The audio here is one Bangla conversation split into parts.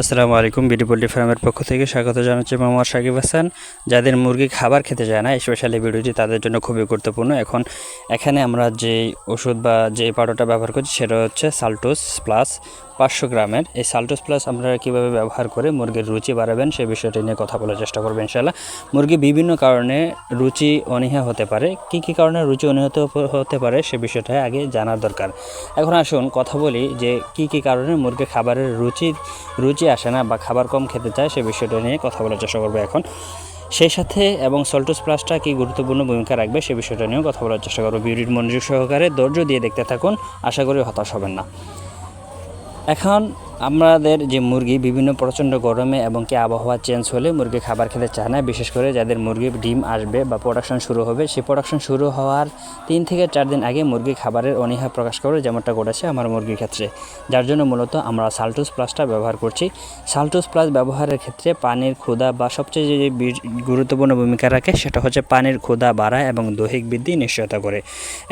আসসালামু আলাইকুম বিডি পোল্ট্রি ফার্মের পক্ষ থেকে স্বাগত জানাচ্ছি মোহাম্মদ সাকিব হাসান। যাদের মুরগি খাবার খেতে যায় না স্পেশালি ভিডিওটি তাদের জন্য খুবই গুরুত্বপূর্ণ। এখন এখানে আমরা যে ওষুধ বা যে পাউডারটা ব্যবহার করছি, সেটা হচ্ছে সালটোস প্লাস পাঁচশো গ্রামের এই সালটোস প্লাস আপনারা কীভাবে ব্যবহার করে মুরগির রুচি বাড়াবেন সেই বিষয়টি নিয়ে কথা বলার চেষ্টা করবেন ইনশাল্লাহ মুরগি বিভিন্ন কারণে রুচি অনীহা হতে পারে। কী কী কারণে রুচি অনীহা হতে পারে সে বিষয়টা আগে জানার দরকার। এখন আসুন কথা বলি যে কী কী কারণে মুরগির খাবারের রুচি রুচি আসে না বা খাবার কম খেতে চায় সে বিষয়টা নিয়ে কথা বলার চেষ্টা করব এখন। সেই সাথে এবং সল্টোস প্লাসটা কি গুরুত্বপূর্ণ ভূমিকা রাখবে সে বিষয়টা নিয়েও কথা বলার চেষ্টা করব। বিউটির মনোযোগ সহকারে ধৈর্য দিয়ে দেখতে থাকুন। আশা করি হতাশ হবেন না। এখন আমাদের যে মুরগি বিভিন্ন প্রচণ্ড গরমে এবং কি আবহাওয়া চেঞ্জ হলে মুরগি খাবার খেতে চায় না, বিশেষ করে যাদের মুরগির ডিম আসবে বা প্রোডাকশন শুরু হবে, সেই প্রোডাকশন শুরু হওয়ার তিন থেকে চার দিন আগে মুরগি খাবারের অনীহা প্রকাশ করে যেমনটা ঘটেছে আমার মুরগির ক্ষেত্রে। যার জন্য মূলত আমরা সালটুস প্লাসটা ব্যবহার করছি। সালটুস প্লাস ব্যবহারের ক্ষেত্রে পানির ক্ষুদা বা সবচেয়ে যে গুরুত্বপূর্ণ ভূমিকা রাখে সেটা হচ্ছে পানির ক্ষুদা বাড়ায় এবং দৈহিক বৃদ্ধি নিশ্চয়তা করে।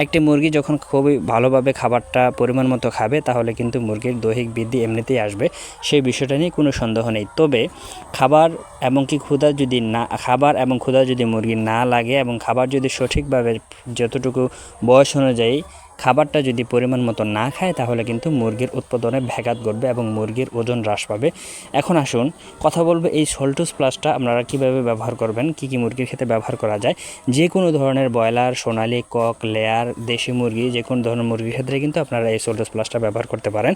একটি মুরগি যখন খুবই ভালোভাবে খাবারটা পরিমাণ মতো খাবে, তাহলে কিন্তু মুরগির দৈহিক বৃদ্ধি এমনিতেই আসবে, সেই বিষয়টা নিয়ে কোনো সন্দেহ নেই। তবে খাবার এবং কি ক্ষুধা যদি না, খাবার এবং ক্ষুধা যদি মুরগি না লাগে এবং খাবার যদি সঠিকভাবে যতটুকু বয়স অনুযায়ী খাবারটা যদি পরিমাণ মতো না খায়, তাহলে কিন্তু মুরগির উৎপাদনে ব্যাঘাত ঘটবে এবং মুরগির ওজন হ্রাস পাবে। এখন আসুন, কথা বলব এই সল্টুস প্লাসটা আপনারা কীভাবে ব্যবহার করবেন, কী কী মুরগির ক্ষেত্রে ব্যবহার করা যায়। যে কোনো ধরনের ব্রয়লার, সোনালি, কক, লেয়ার, দেশি মুরগি, যে কোনো ধরনের মুরগির ক্ষেত্রে কিন্তু আপনারা এই সল্টুস প্লাসটা ব্যবহার করতে পারেন।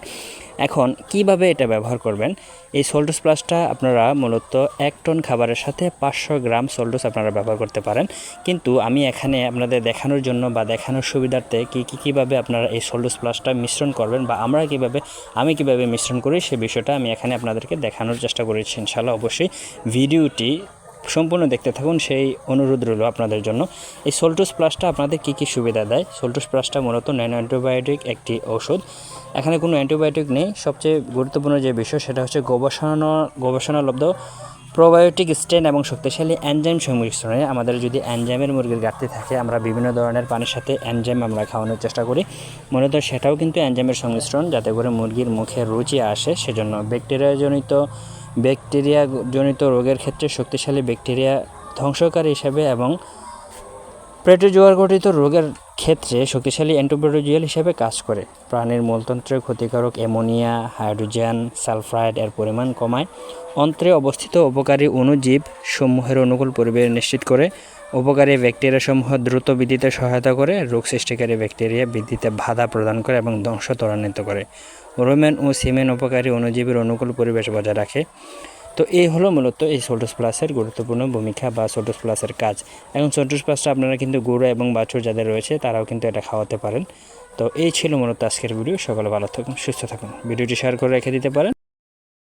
এখন কীভাবে এটা ব্যবহার করবেন? এই সল্টুস প্লাসটা আপনারা মূলত এক টন খাবারের সাথে পাঁচশো গ্রাম সল্টুস আপনারা ব্যবহার করতে পারেন। কিন্তু আমি এখানে আপনাদের দেখানোর জন্য বা দেখানোর সুবিধার্থে কী কী কীভাবে আপনারা এই সল্টুস প্লাসটা মিশ্রণ করবেন বা আমরা কীভাবে, আমি কীভাবে মিশ্রণ করি সে বিষয়টা আমি এখানে আপনাদেরকে দেখানোর চেষ্টা করেছি ইনশাল্লাহ অবশ্যই। ভিডিওটি সম্পূর্ণ দেখতে থাকুন, সেই অনুরোধ রইল আপনাদের জন্য। এই সোলটুস প্লাসটা আপনাদের কী কী সুবিধা দেয়? সোলটুস প্লাসটা মূলত নন অ্যান্টিবায়োটিক একটি ঔষধ। এখানে কোনো অ্যান্টিবায়োটিক নেই। সবচেয়ে গুরুত্বপূর্ণ যে বিষয় সেটা হচ্ছে গবেষণা, গবেষণালব্ধ প্রোবায়োটিক স্টেন এবং শক্তিশালী অ্যানজাইম সংমিশ্রণে আমাদের যদি অ্যানজাইমের মুরগির ঘাটতি থাকে, আমরা বিভিন্ন ধরনের পানির সাথে অ্যানজাইম আমরা খাওয়ানোর চেষ্টা করি। মূলত সেটাও কিন্তু অ্যানজাইমের সংমিশ্রণ, যাতে করে মুরগির মুখে রুচি আসে। সেজন্য ব্যাকটেরিয়াজনিত ব্যাকটেরিয়া জনিত রোগের ক্ষেত্রে শক্তিশালী ব্যাকটেরিয়া ধ্বংসকারী হিসাবে এবং প্রেটোজোয়ার গঠিত রোগের ক্ষেত্রে শক্তিশালী অ্যান্টিবায়োটিজিয়াল হিসেবে কাজ করে। প্রাণীর মূলতন্ত্রে ক্ষতিকারক অ্যামোনিয়া, হাইড্রোজেন, সালফাইড এর পরিমাণ কমায়। অন্ত্রে অবস্থিত উপকারী অণুজীব সমূহের অনুকূল পরিবেশ নিশ্চিত করে। উপকারী ব্যাকটেরিয়া সমূহ দ্রুত বৃদ্ধিতে সহায়তা করে, রোগ সৃষ্টিকারী ব্যাকটেরিয়া বৃদ্ধিতে বাধা প্রদান করে এবং ধ্বংস ত্বরান্বিত করে। রোমেন ও সিমেন উপকারী অণুজীবের অনুকূল পরিবেশ বজায় রাখে। তো এই হলো মূলত এই সোল্টোস প্লাসের গুরুত্বপূর্ণ ভূমিকা বা সোল্টোস প্লাসের কাজ। এবং সোল্টোস প্লাসটা আপনারা কিন্তু গরু এবং বাছুর যাদের রয়েছে, তারাও কিন্তু এটা খাওয়াতে পারেন। তো এই ছিল মূলত আজকের ভিডিও সকলে ভালো থাকুন, সুস্থ থাকুন। ভিডিওটি শেয়ার করে রেখে দিতে পারেন।